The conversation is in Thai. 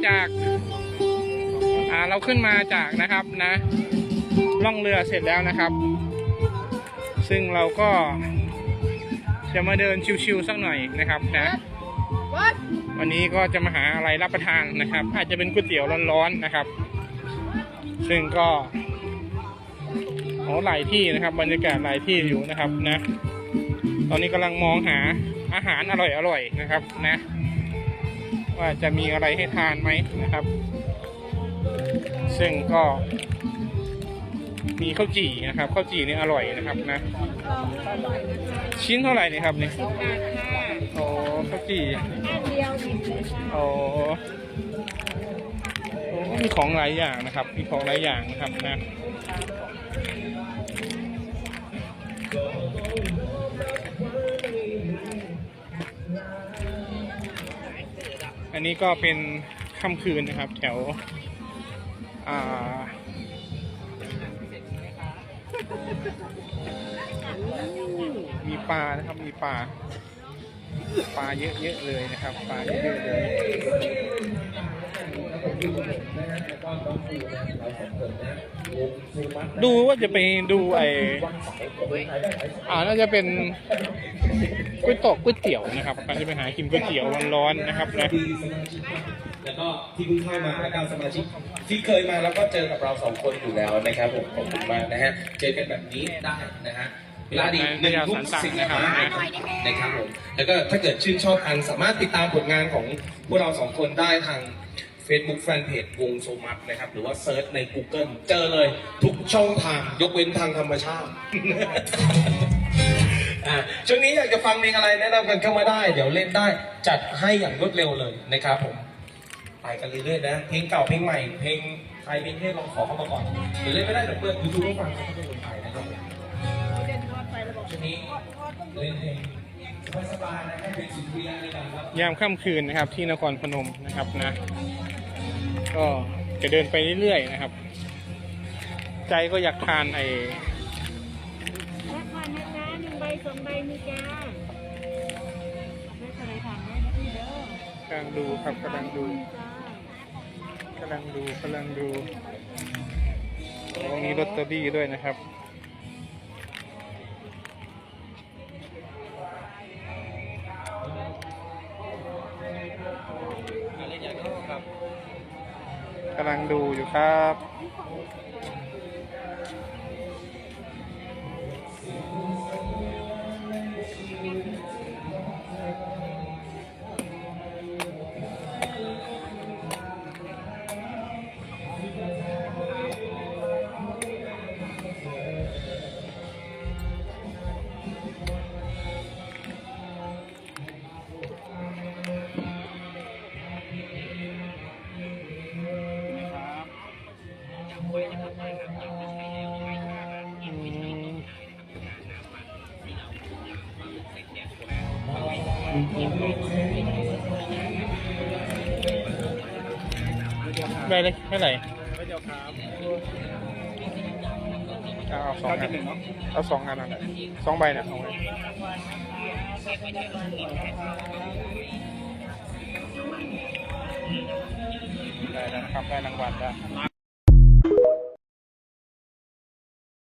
นมาจากอ่าเราขึ้นมาจากนะครับนะล่องเรือเสร็จแล้วนะครับ ซึ่งเราก็จะมาเดินชิวๆสักหน่อยนะครับนะวันนี้ก็จะมาหาอะไรรับประทานนะครับ อาจจะเป็นก๋วยเตี๋ยวร้อนๆนะครับ ซึ่งก็โอ้หลายที่นะครับ บรรยากาศหลายที่อยู่นะครับนะ ตอนนี้กำลังมองหาอาหารอร่อยๆนะครับนะ ว่าจะมีอะไรให้ทานไหมนะครับ ซึ่งก็ มีข้าวจี่นะครับข้าวจี่นี่อร่อยนะครับนะ ชิ้นเท่าไหร่เนี่ยครับเนี่ยสิบบาทค่ะโอ้ข้าวจี่แค่เดียวนี่เลยค่ะโอ้โอ้มีของหลายอย่างนะครับ มีของหลายอย่างนะครับนะ นนี้ก็เป็นค่ำคืนนะครับ แถวอ่ามีปลานะครับมีปลาปลาเยอะๆเลยนะครับปลาเยอะๆเลยดูว่าจะไปดูไอ้อ่าน่าจะเป็น ก๋วยตอกก๋วยเตี๋ยวนะครับก็จะไปหากินก๋วยเตี๋ยวร้อนๆนะครับนะ แล้วก็ที่เพิ่งเข้ามาแล้วก็สมาชิกที่เคยมาแล้วก็เจอกับเราสองคนอยู่แล้วนะครับผมขอบคุณมากนะฮะเจอกันแบบนี้ได้นะฮะเวลาดีหนึ่งทุ่มสิบห้านะครับผมแล้วก็ถ้าเกิดชื่นชอบกันสามารถติดตามผลงานของพวกเราสองคนได้ทาง Facebook Fanpage วงโซมัตนะครับ หรือว่าเซิร์ชใน Google เจอเลยทุกช่องทางยกเว้นทางธรรมชาติอ่า ช่วงนี้อยากจะฟังเพลงอะไรแนะนำกันเข้ามาได้ เดี๋ยวเล่นได้จัดให้อย่างรวดเร็วเลยนะครับผมไปกันเรื่อยๆนะ เพลงเก่าเพลงใหม่ เพลงไทยเพลงเทศลองขอเข้ามาก่อนเดี๋ยวเล่นไม่ได้เดี๋ยวเปิดยูทูบให้ฟังเขาเป็นคนไทยนะครับผมช่วงนี้เล่นเพลงสบายๆนะให้เป็นสุนทรียะในการรับยามค่ำคืนนะครับที่นครพนมนะครับนะ ก็จะเดินไปเรื่อยๆนะครับ ใจก็อยากทานไอ สองใบมีจ้าไม่เคยทานได้นะพี่เด้อกำลังดูครับกำลังดูกำลังดูกำลังดูโอ้มีลอตเตอรี่ด้วยนะครับกำลังดูอยู่ครับ ได้เลยเท่าไหร่เอาเอาสองอันเอาสองอันนั่นแหละสองใบนะเอาไว้ได้แล้วนะครับได้รางวัลแล้ว